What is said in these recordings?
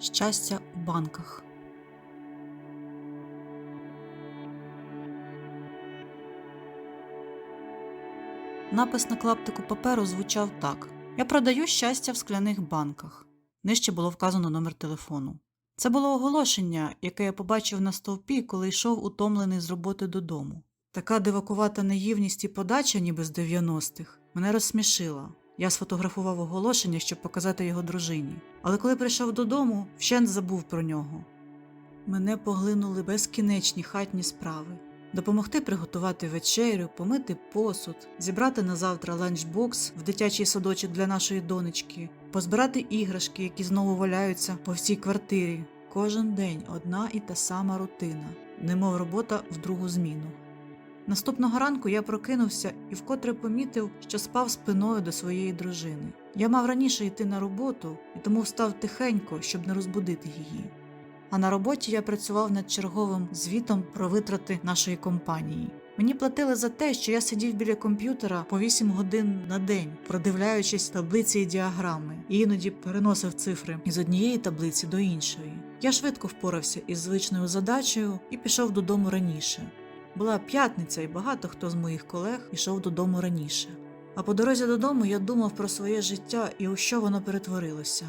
Щастя у банках. Напис на клаптику паперу звучав так: Я продаю щастя в скляних банках. Нижче було вказано номер телефону. Це було оголошення, яке я побачив на стовпі, коли йшов утомлений з роботи додому. Така дивакувата наївність і подача, ніби з 90-х, мене розсмішила. Я сфотографував оголошення, щоб показати його дружині. Але коли прийшов додому, вщент забув про нього. Мене поглинули безкінечні хатні справи. Допомогти приготувати вечерю, помити посуд, зібрати на завтра ланчбокс в дитячий садочок для нашої донечки, позбирати іграшки, які знову валяються по всій квартирі. Кожен день одна і та сама рутина, немов робота в другу зміну. Наступного ранку я прокинувся і вкотре помітив, що спав спиною до своєї дружини. Я мав раніше йти на роботу і тому встав тихенько, щоб не розбудити її. А на роботі я працював над черговим звітом про витрати нашої компанії. Мені платили за те, що я сидів біля комп'ютера по 8 годин на день, продивляючись таблиці і діаграми, і іноді переносив цифри із однієї таблиці до іншої. Я швидко впорався із звичною задачею і пішов додому раніше. Була п'ятниця, і багато хто з моїх колег йшов додому раніше. А по дорозі додому я думав про своє життя і у що воно перетворилося.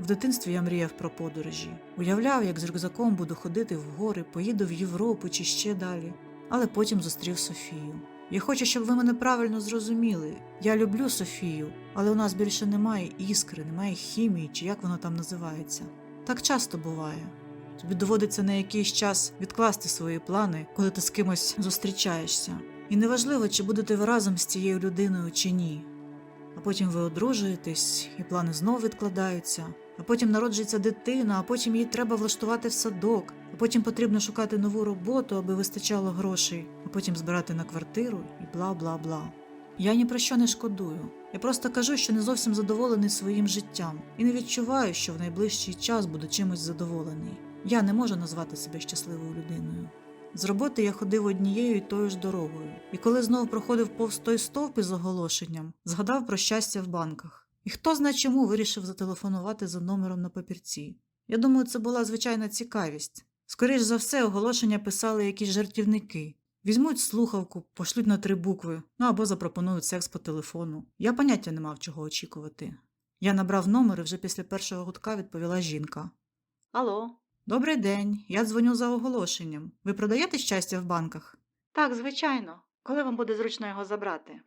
В дитинстві я мріяв про подорожі, уявляв, як з рюкзаком буду ходити в гори, поїду в Європу чи ще далі, але потім зустрів Софію. Я хочу, щоб ви мене правильно зрозуміли. Я люблю Софію, але у нас більше немає іскри, немає хімії, чи як воно там називається. Так часто буває. Тобі доводиться на якийсь час відкласти свої плани, коли ти з кимось зустрічаєшся. І неважливо, чи будете ви разом з цією людиною чи ні. А потім ви одружуєтесь, і плани знову відкладаються. А потім народжується дитина, а потім їй треба влаштувати в садок, а потім потрібно шукати нову роботу, аби вистачало грошей, а потім збирати на квартиру і бла бла бла. Я ні про що не шкодую. Я просто кажу, що не зовсім задоволений своїм життям і не відчуваю, що в найближчий час буду чимось задоволений. Я не можу назвати себе щасливою людиною. З роботи я ходив однією і тою ж дорогою, і коли знов проходив повз той стовп із оголошенням, згадав про щастя в банках. І хто зна чому вирішив зателефонувати за номером на папірці. Я думаю, це була звичайна цікавість. Скоріш за все, оголошення писали якісь жартівники. Візьмуть слухавку, пошлють на три букви, ну або запропонують секс по телефону. Я поняття не мав чого очікувати. Я набрав номер і вже після першого гудка відповіла жінка. Алло. Добрий день. Я дзвоню за оголошенням. Ви продаєте щастя в банках? Так, звичайно. Коли вам буде зручно його забрати?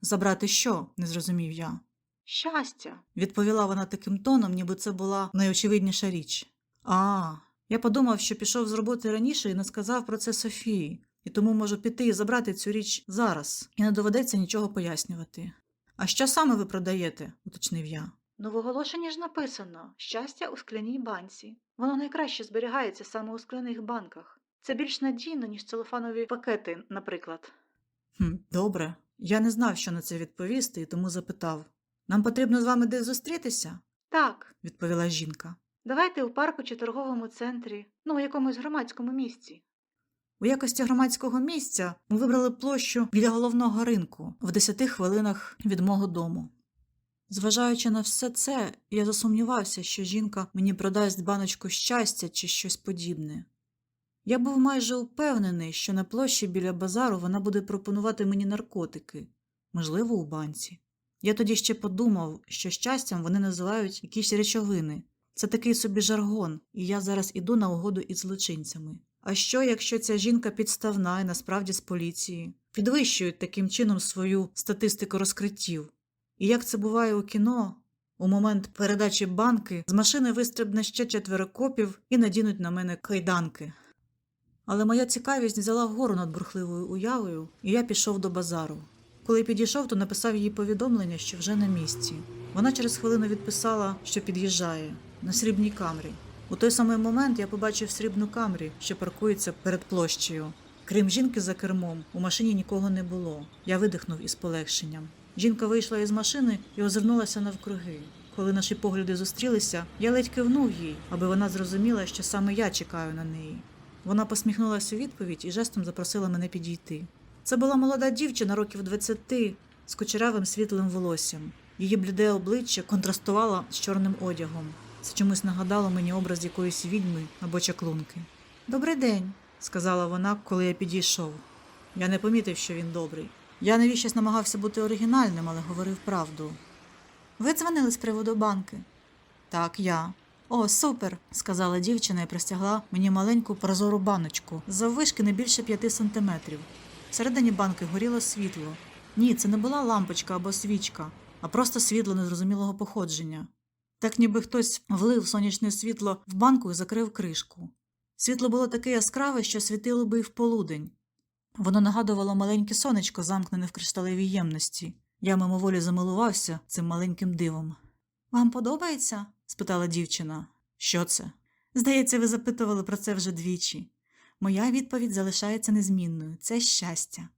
Забрати що? не зрозумів я. Щастя, відповіла вона таким тоном, ніби це була найочевидніша річ. А, я подумав, що пішов з роботи раніше і не сказав про це Софії, і тому можу піти і забрати цю річ зараз, і не доведеться нічого пояснювати. А що саме ви продаєте? уточнив я. Ну, в оголошенні ж написано щастя у скляній банці. Воно найкраще зберігається саме у скляних банках. Це більш надійно, ніж целофанові пакети, наприклад. Хм, Добре. Я не знав, що на це відповісти, і тому запитав Нам потрібно з вами десь зустрітися? Так, відповіла жінка. Давайте у парку чи торговому центрі, ну, у якомусь громадському місці. У якості громадського місця ми вибрали площу біля головного ринку в 10 хвилинах від мого дому. Зважаючи на все це, я засумнівався, що жінка мені продасть баночку щастя чи щось подібне. Я був майже упевнений, що на площі біля базару вона буде пропонувати мені наркотики, можливо, у банці. Я тоді ще подумав, що щастям вони називають якісь речовини. Це такий собі жаргон, і я зараз іду на угоду із злочинцями. А що, якщо ця жінка підставна і насправді з поліції, підвищують таким чином свою статистику розкриттів? І як це буває у кіно, у момент передачі банки з машини вистрибне ще четверо копів і надінуть на мене кайданки. Але моя цікавість взяла гору над бурхливою уявою, і я пішов до базару. Коли підійшов, то написав їй повідомлення, що вже на місці. Вона через хвилину відписала, що під'їжджає на срібній камрі. У той самий момент я побачив срібну камрі, що паркується перед площею. Крім жінки за кермом, у машині нікого не було. Я видихнув із полегшенням. Жінка вийшла із машини і озирнулася навкруги. Коли наші погляди зустрілися, я ледь кивнув їй, аби вона зрозуміла, що саме я чекаю на неї. Вона посміхнулася у відповідь і жестом запросила мене підійти. Це була молода дівчина років 20 з кучерявим світлим волоссям. Її бліде обличчя контрастувало з чорним одягом. Це чомусь нагадало мені образ якоїсь відьми або чаклунки. Добрий день, сказала вона, коли я підійшов. Я не помітив, що він добрий. Я навіщось намагався бути оригінальним, але говорив правду. Ви дзвонили з приводу банки? Так, я. О, супер, сказала дівчина і простягла мені маленьку прозору баночку заввишки не більше п'яти сантиметрів. Всередині банки горіло світло. Ні, це не була лампочка або свічка, а просто світло незрозумілого походження. Так ніби хтось влив сонячне світло в банку і закрив кришку. Світло було таке яскраве, що світило би й в полудень. Воно нагадувало маленьке сонечко, замкнене в кришталевій ємності. Я мимоволі замилувався цим маленьким дивом. Вам подобається? спитала дівчина. Що це? Здається, ви запитували про це вже двічі. Моя відповідь залишається незмінною це щастя.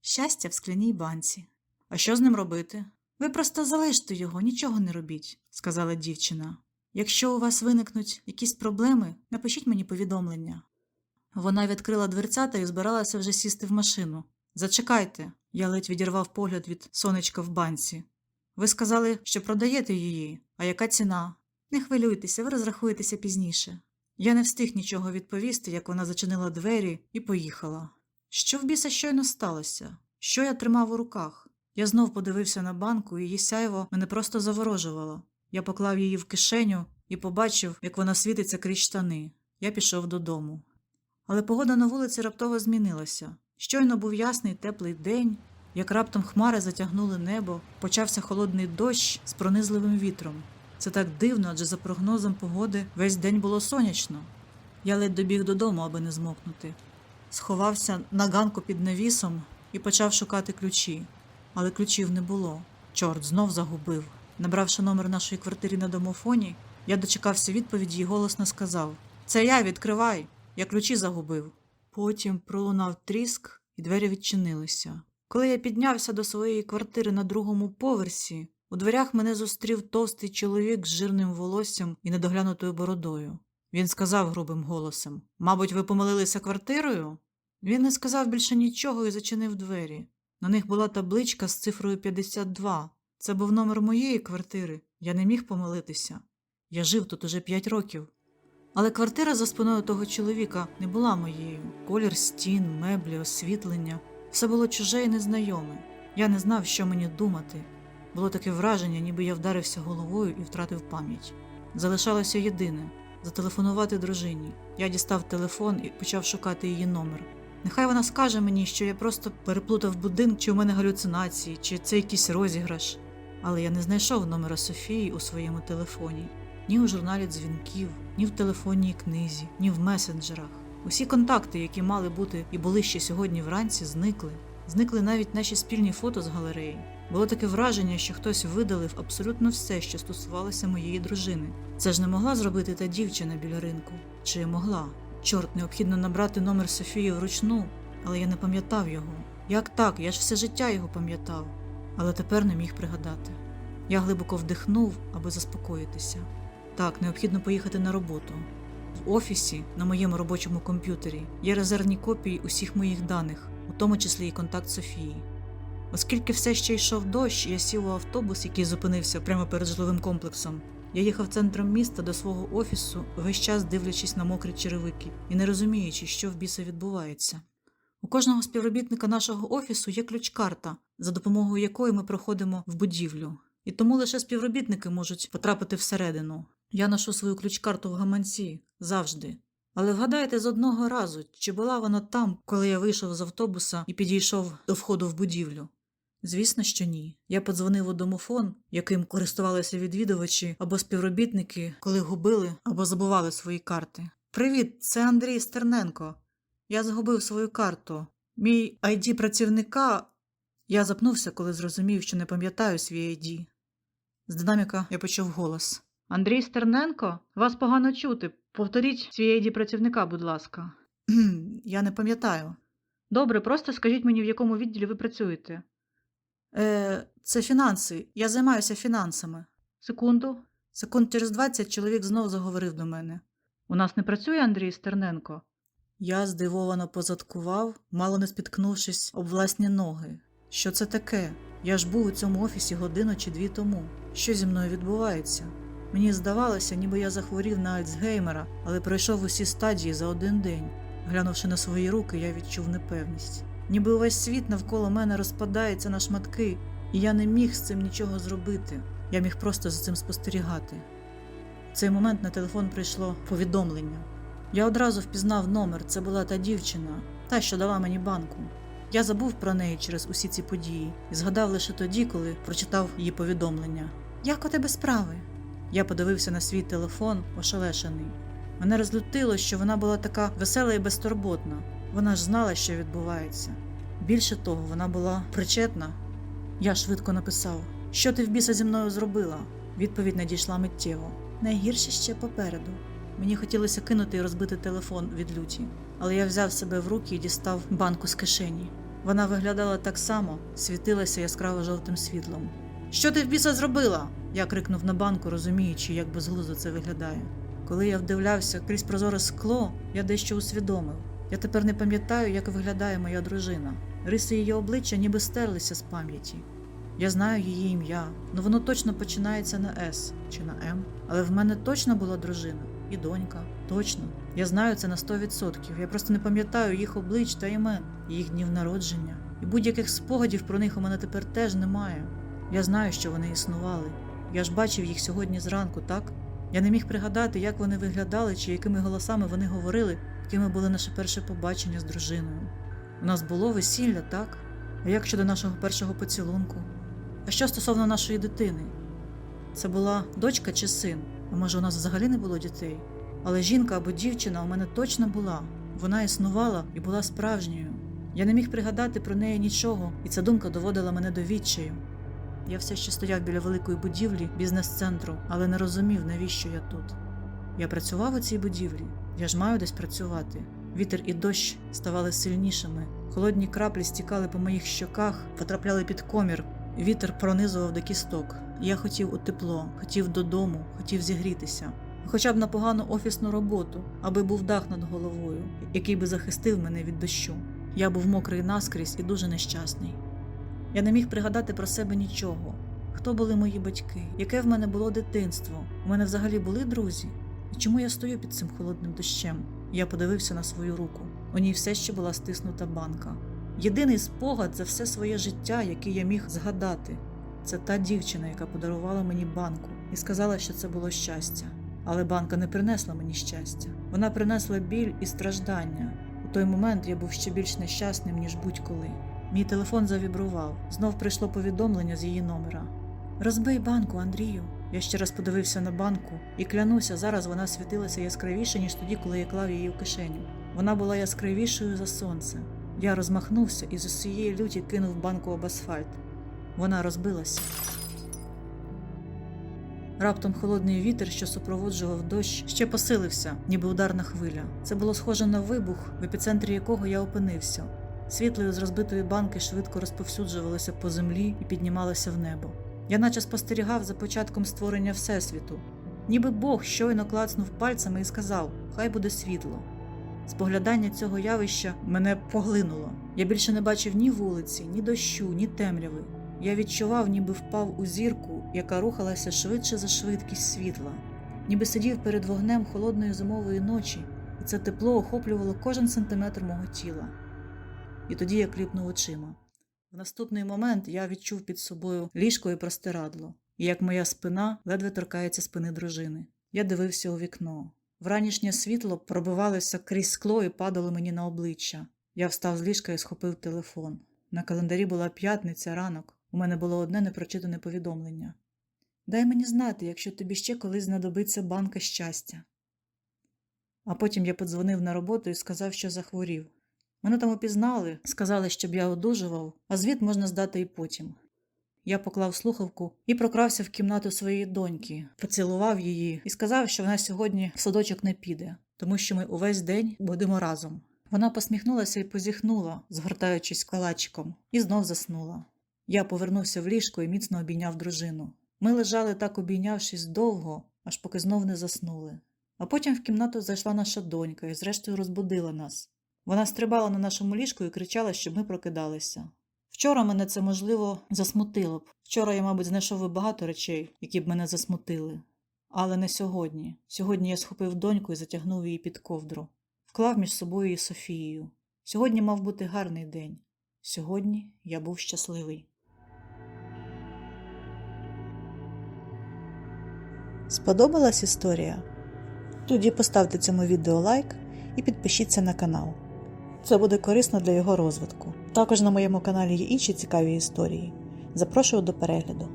Щастя в скляній банці. А що з ним робити? Ви просто залиште його, нічого не робіть, сказала дівчина. Якщо у вас виникнуть якісь проблеми, напишіть мені повідомлення. Вона відкрила дверцята і збиралася вже сісти в машину. Зачекайте, я ледь відірвав погляд від сонечка в банці. Ви сказали, що продаєте її, а яка ціна? Не хвилюйтеся, ви розрахуєтеся пізніше. Я не встиг нічого відповісти, як вона зачинила двері і поїхала. Що в біса щойно сталося? Що я тримав у руках? Я знов подивився на банку, і її сяйво мене просто заворожувало. Я поклав її в кишеню і побачив, як вона світиться крізь штани. Я пішов додому. Але погода на вулиці раптово змінилася. Щойно був ясний теплий день, як раптом хмари затягнули небо, почався холодний дощ з пронизливим вітром. Це так дивно, адже за прогнозом погоди весь день було сонячно. Я ледь добіг додому, аби не змокнути. Сховався на ганку під навісом і почав шукати ключі. Але ключів не було. Чорт знов загубив. Набравши номер нашої квартири на домофоні, я дочекався відповіді і голосно сказав: Це я відкривай, я ключі загубив. Потім пролунав тріск, і двері відчинилися. Коли я піднявся до своєї квартири на другому поверсі, у дверях мене зустрів товстий чоловік з жирним волоссям і недоглянутою бородою. Він сказав грубим голосом Мабуть, ви помилилися квартирою? Він не сказав більше нічого і зачинив двері. На них була табличка з цифрою 52. Це був номер моєї квартири. Я не міг помилитися. Я жив тут уже п'ять років. Але квартира за спиною того чоловіка не була моєю. Колір стін, меблі, освітлення все було чуже і незнайоме. Я не знав, що мені думати. Було таке враження, ніби я вдарився головою і втратив пам'ять. Залишалося єдине зателефонувати дружині. Я дістав телефон і почав шукати її номер. Нехай вона скаже мені, що я просто переплутав будинок, чи у мене галюцинації, чи це якийсь розіграш. Але я не знайшов номера Софії у своєму телефоні ні у журналі дзвінків, ні в телефонній книзі, ні в месенджерах. Усі контакти, які мали бути і були ще сьогодні вранці, зникли. Зникли навіть наші спільні фото з галереї. Було таке враження, що хтось видалив абсолютно все, що стосувалося моєї дружини. Це ж не могла зробити та дівчина біля ринку. Чи могла? Чорт, необхідно набрати номер Софії вручну, але я не пам'ятав його. Як так? Я ж все життя його пам'ятав, але тепер не міг пригадати. Я глибоко вдихнув, аби заспокоїтися. Так, необхідно поїхати на роботу. В офісі на моєму робочому комп'ютері є резервні копії усіх моїх даних, у тому числі і контакт Софії. Оскільки все ще йшов дощ, я сів у автобус, який зупинився прямо перед житловим комплексом. Я їхав центром міста до свого офісу, весь час дивлячись на мокрі черевики і не розуміючи, що в біса відбувається. У кожного співробітника нашого офісу є ключ-карта, за допомогою якої ми проходимо в будівлю. І тому лише співробітники можуть потрапити всередину. Я ношу свою ключ-карту в гаманці завжди. Але вгадайте з одного разу, чи була вона там, коли я вийшов з автобуса і підійшов до входу в будівлю? Звісно, що ні. Я подзвонив у домофон, яким користувалися відвідувачі або співробітники, коли губили або забували свої карти. Привіт, це Андрій Стерненко. Я згубив свою карту. Мій ID працівника. Я запнувся, коли зрозумів, що не пам'ятаю свій ID. З динаміка я почув голос. Андрій Стерненко? Вас погано чути. Повторіть свій ID працівника, будь ласка. Я не пам'ятаю. Добре, просто скажіть мені, в якому відділі ви працюєте. Е, це фінанси. Я займаюся фінансами. Секунду. Секунд через 20 чоловік знов заговорив до мене. У нас не працює Андрій Стерненко? Я здивовано позадкував, мало не спіткнувшись об власні ноги. Що це таке? Я ж був у цьому офісі годину чи дві тому. Що зі мною відбувається? Мені здавалося, ніби я захворів на Альцгеймера, але пройшов усі стадії за один день. Глянувши на свої руки, я відчув непевність. Ніби увесь світ навколо мене розпадається на шматки, і я не міг з цим нічого зробити. Я міг просто за цим спостерігати. В цей момент на телефон прийшло повідомлення. Я одразу впізнав номер, це була та дівчина, та, що дала мені банку. Я забув про неї через усі ці події і згадав лише тоді, коли прочитав її повідомлення. Як у тебе справи? Я подивився на свій телефон, ошелешений. Мене розлютило, що вона була така весела і безтурботна. Вона ж знала, що відбувається. Більше того, вона була причетна. Я швидко написав: Що ти в біса зі мною зробила? Відповідь надійшла миттєво. Найгірше ще попереду. Мені хотілося кинути і розбити телефон від люті, але я взяв себе в руки і дістав банку з кишені. Вона виглядала так само, світилася яскраво жовтим світлом. Що ти в біса зробила? Я крикнув на банку, розуміючи, як безглуздо це виглядає. Коли я вдивлявся крізь прозоре скло, я дещо усвідомив. Я тепер не пам'ятаю, як виглядає моя дружина. Риси її обличчя ніби стерлися з пам'яті. Я знаю її ім'я, але воно точно починається на С чи на М. Але в мене точно була дружина і донька. Точно. Я знаю це на 100%. Я просто не пам'ятаю їх облич та імен, їх днів народження. І будь-яких спогадів про них у мене тепер теж немає. Я знаю, що вони існували. Я ж бачив їх сьогодні зранку, так? Я не міг пригадати, як вони виглядали чи якими голосами вони говорили, якими були наше перше побачення з дружиною. У нас було весілля, так? А як щодо нашого першого поцілунку? А що стосовно нашої дитини? Це була дочка чи син? А може, у нас взагалі не було дітей? Але жінка або дівчина у мене точно була. Вона існувала і була справжньою. Я не міг пригадати про неї нічого, і ця думка доводила мене до відчаю. Я все ще стояв біля великої будівлі бізнес-центру, але не розумів, навіщо я тут. Я працював у цій будівлі, я ж маю десь працювати. Вітер і дощ ставали сильнішими, холодні краплі стікали по моїх щоках, потрапляли під комір, вітер пронизував до кісток. Я хотів у тепло, хотів додому, хотів зігрітися. Хоча б на погану офісну роботу, аби був дах над головою, який би захистив мене від дощу. Я був мокрий наскрізь і дуже нещасний. Я не міг пригадати про себе нічого. Хто були мої батьки? Яке в мене було дитинство? У мене взагалі були друзі? І чому я стою під цим холодним дощем? Я подивився на свою руку. У ній все ще була стиснута банка. Єдиний спогад за все своє життя, який я міг згадати, це та дівчина, яка подарувала мені банку, і сказала, що це було щастя. Але банка не принесла мені щастя. Вона принесла біль і страждання. У той момент я був ще більш нещасним, ніж будь-коли. Мій телефон завібрував. Знов прийшло повідомлення з її номера. Розбий банку, Андрію. Я ще раз подивився на банку і клянуся, зараз вона світилася яскравіше, ніж тоді, коли я клав її в кишеню. Вона була яскравішою за сонце. Я розмахнувся і з усієї люті кинув банку об асфальт. Вона розбилася. Раптом холодний вітер, що супроводжував дощ, ще посилився, ніби ударна хвиля. Це було схоже на вибух, в епіцентрі якого я опинився. Світлою з розбитої банки швидко розповсюджувалося по землі і піднімалося в небо. Я наче спостерігав за початком створення Всесвіту. Ніби Бог щойно клацнув пальцями і сказав: Хай буде світло. Споглядання цього явища мене поглинуло. Я більше не бачив ні вулиці, ні дощу, ні темряви. Я відчував, ніби впав у зірку, яка рухалася швидше за швидкість світла, ніби сидів перед вогнем холодної зимової ночі, і це тепло охоплювало кожен сантиметр мого тіла. І тоді я кліпнув очима. В наступний момент я відчув під собою ліжко і простирадло, і як моя спина ледве торкається спини дружини. Я дивився у вікно. Вранішнє світло пробивалося крізь скло і падало мені на обличчя. Я встав з ліжка і схопив телефон. На календарі була п'ятниця ранок. У мене було одне непрочитане повідомлення. Дай мені знати, якщо тобі ще колись знадобиться банка щастя. А потім я подзвонив на роботу і сказав, що захворів. Мене там опізнали, сказали, щоб я одужував, а звіт можна здати і потім. Я поклав слухавку і прокрався в кімнату своєї доньки, поцілував її і сказав, що вона сьогодні в садочок не піде, тому що ми увесь день будемо разом. Вона посміхнулася і позіхнула, згортаючись калачиком, і знов заснула. Я повернувся в ліжко і міцно обійняв дружину. Ми лежали так обійнявшись довго, аж поки знов не заснули. А потім в кімнату зайшла наша донька і зрештою розбудила нас. Вона стрибала на нашому ліжку і кричала, щоб ми прокидалися. Вчора мене це, можливо, засмутило б. Вчора я, мабуть, знайшов би багато речей, які б мене засмутили. Але не сьогодні. Сьогодні я схопив доньку і затягнув її під ковдру, вклав між собою і Софією. Сьогодні мав бути гарний день. Сьогодні я був щасливий. Сподобалась історія? Тоді поставте цьому відео лайк і підпишіться на канал. Це буде корисно для його розвитку. Також на моєму каналі є інші цікаві історії. Запрошую до перегляду.